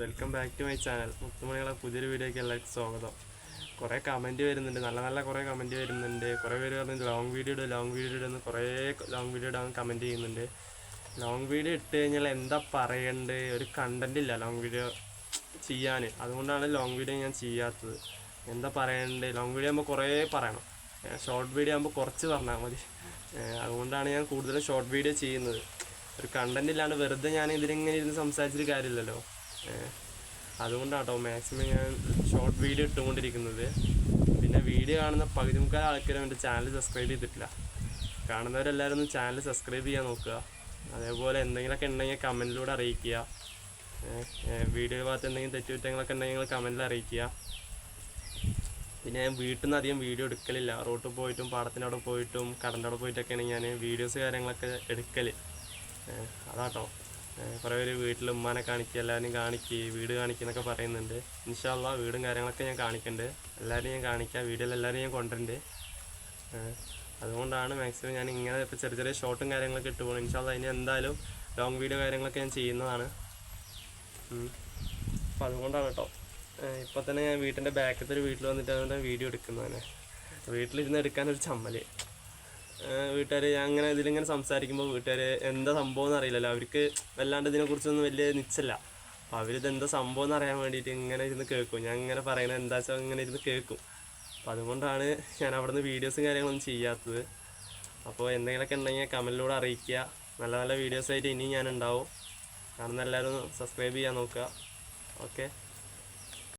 Welcome back to my channel മുത്തുമണികളെ പുതിയൊരു വീഡിയോയ്ക്ക് എല്ലാവർക്കും സ്വാഗതം. കുറേ കമന്റ് വരുന്നുണ്ട്. നല്ല നല്ല കുറേ കമന്റ് വരുന്നുണ്ട്. കുറേ പേര് പറഞ്ഞു ലോങ് വീഡിയോ ഇടും ലോങ് വീഡിയോ ഇടുന്ന കുറേ ലോങ് വീഡിയോ ഇടാൻ കമന്റ് ചെയ്യുന്നുണ്ട്. ലോങ് വീഡിയോ ഇട്ട് കഴിഞ്ഞാൽ എന്താ പറയേണ്ടത്? ഒരു കണ്ടന്റ് ഇല്ല ലോങ് വീഡിയോ ചെയ്യാൻ. അതുകൊണ്ടാണ് ലോങ് വീഡിയോ ഞാൻ ചെയ്യാത്തത്. എന്താ പറയേണ്ടത്? ലോങ് വീഡിയോ ആകുമ്പോൾ കുറേ പറയണം. ഷോർട്ട് വീഡിയോ ആകുമ്പോൾ കുറച്ച് പറഞ്ഞാൽ മതി. അതുകൊണ്ടാണ് ഞാൻ കൂടുതലും ഷോർട്ട് വീഡിയോ ചെയ്യുന്നത്. ഒരു കണ്ടന്റ് ഇല്ലാണ്ട് വെറുതെ ഞാൻ ഇതിലിങ്ങനെ ഇരുന്ന് സംസാരിച്ചിട്ട് കാര്യമില്ലല്ലോ. അതുകൊണ്ടാട്ടോ മാക്സിമം ഞാൻ ഷോർട്ട് വീഡിയോ ഇട്ടുകൊണ്ടിരിക്കുന്നത്. പിന്നെ വീഡിയോ കാണുന്ന പകുതി മുക്കാൽ ആൾക്കാരും എന്റെ ചാനൽ സബ്സ്ക്രൈബ് ചെയ്തിട്ടില്ല. കാണുന്നവരെല്ലാവരും ഒന്ന് ചാനൽ സബ്സ്ക്രൈബ് ചെയ്യാൻ നോക്കുക. അതേപോലെ എന്തെങ്കിലുമൊക്കെ ഉണ്ടെങ്കിൽ കമന്റിലൂടെ അറിയിക്കുക. വീഡിയോ ഭാഗത്ത് എന്തെങ്കിലും തെറ്റുകുറ്റങ്ങളൊക്കെ ഉണ്ടെങ്കിൽ കമന്റിൽ അറിയിക്കുക. പിന്നെ ഞാൻ വീട്ടിൽ നിന്ന് അധികം വീഡിയോ എടുക്കലില്ല. റോട്ടിൽ പോയിട്ടും പാടത്തിന്റെ അവിടെ പോയിട്ടും കടന്റെ അവിടെ പോയിട്ടൊക്കെയാണ് ഞാൻ വീഡിയോസ് കാര്യങ്ങളൊക്കെ എടുക്കൽ അതാട്ടോ. കുറേ പേര് വീട്ടിൽ ഉമ്മാനെ കാണിക്കുക എല്ലാവരും കാണിക്കുക വീട് കാണിക്കുന്നൊക്കെ പറയുന്നുണ്ട്. ഇൻഷാല്ല വീടും കാര്യങ്ങളൊക്കെ ഞാൻ കാണിക്കുന്നുണ്ട് എല്ലാവരും ഞാൻ കാണിക്കാം. വീഡിയോയിൽ എല്ലാവരും ഞാൻ കൊണ്ടുവരുന്നുണ്ട് അതുകൊണ്ടാണ് മാക്സിമം ഞാൻ ഇങ്ങനെ ഇപ്പോൾ ചെറിയ ചെറിയ ഷോട്ടും കാര്യങ്ങളൊക്കെ ഇട്ട് പോകുന്നത് ഇൻഷാല്ല ഇനി എന്തായാലും ലോങ് വീഡിയോ കാര്യങ്ങളൊക്കെ ഞാൻ ചെയ്യുന്നതാണ്. അപ്പോൾ അതുകൊണ്ടാണ് കേട്ടോ. ഇപ്പോൾ തന്നെ ഞാൻ വീട്ടിന്റെ ബാക്കത്തെ ഒരു വീട്ടിൽ വന്നിട്ട് അതുകൊണ്ട് വീഡിയോ എടുക്കുന്നതാണ്. വീട്ടിലിരുന്ന് എടുക്കാനൊരു ചമ്മൽ. വീട്ടുകാർ അങ്ങനെ ഇതിലിങ്ങനെ സംസാരിക്കുമ്പോൾ വീട്ടുകാർ എന്താ സംഭവം എന്ന് അറിയില്ലല്ലോ അവർക്ക് വല്ലാണ്ട് ഇതിനെക്കുറിച്ചൊന്നും വലിയ നിച്ചല്ല. അപ്പോൾ അവരിത് എന്താ സംഭവം എന്ന് അറിയാൻ വേണ്ടിയിട്ട് ഇങ്ങനെ ഇരുന്ന് കേൾക്കും. ഞാൻ ഇങ്ങനെ പറയണത് എന്താ വെച്ചാൽ ഇങ്ങനെ ഇരുന്ന് കേൾക്കും. അപ്പോൾ അതുകൊണ്ടാണ് ഞാൻ അവിടെ നിന്ന് വീഡിയോസും കാര്യങ്ങളൊന്നും ചെയ്യാത്തത്. അപ്പോൾ എന്തെങ്കിലുമൊക്കെ ഉണ്ടെങ്കിൽ കമന്റിലൂടെ അറിയിക്കുക. നല്ല നല്ല വീഡിയോസായിട്ട് ഇനിയും ഞാൻ ഉണ്ടാവും. കാരണം എല്ലാവരും സബ്സ്ക്രൈബ് ചെയ്യാൻ നോക്കുക. ഓക്കെ